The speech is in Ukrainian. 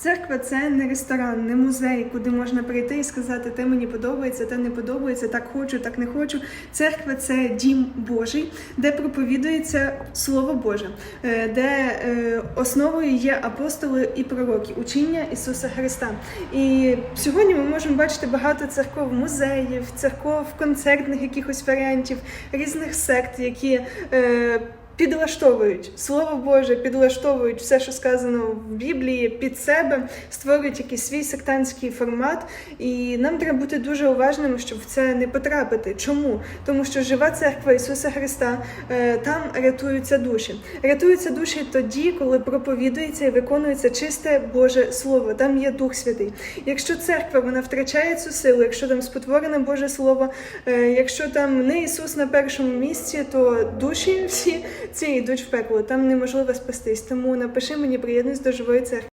Церква це не ресторан, не музей, куди можна прийти і сказати, те мені подобається, те не подобається, так хочу, так не хочу. Церква це дім Божий, де проповідується Слово Боже, е, де е, основою є апостоли і пророки, учіння Ісуса Христа. І сьогодні ми можемо бачити багато церков, музеїв, церков, концертних якихось варіантів, різних сект, які. Підлаштовують слово Боже, підлаштовують все, що сказано в Біблії під себе, створюють якийсь свій сектантський формат, і нам треба бути дуже уважними, щоб в це не потрапити. Чому? Тому що жива церква Ісуса Христа е, там рятуються душі. Рятуються душі тоді, коли проповідується і виконується чисте Боже Слово. Там є Дух Святий. Якщо церква вона втрачає цю силу, якщо там спотворене Боже Слово, е, якщо там не Ісус на першому місці, то душі всі ці йдуть в пекло. Там неможливо спастись. Тому напиши мені, приєднуйся до живої церкви.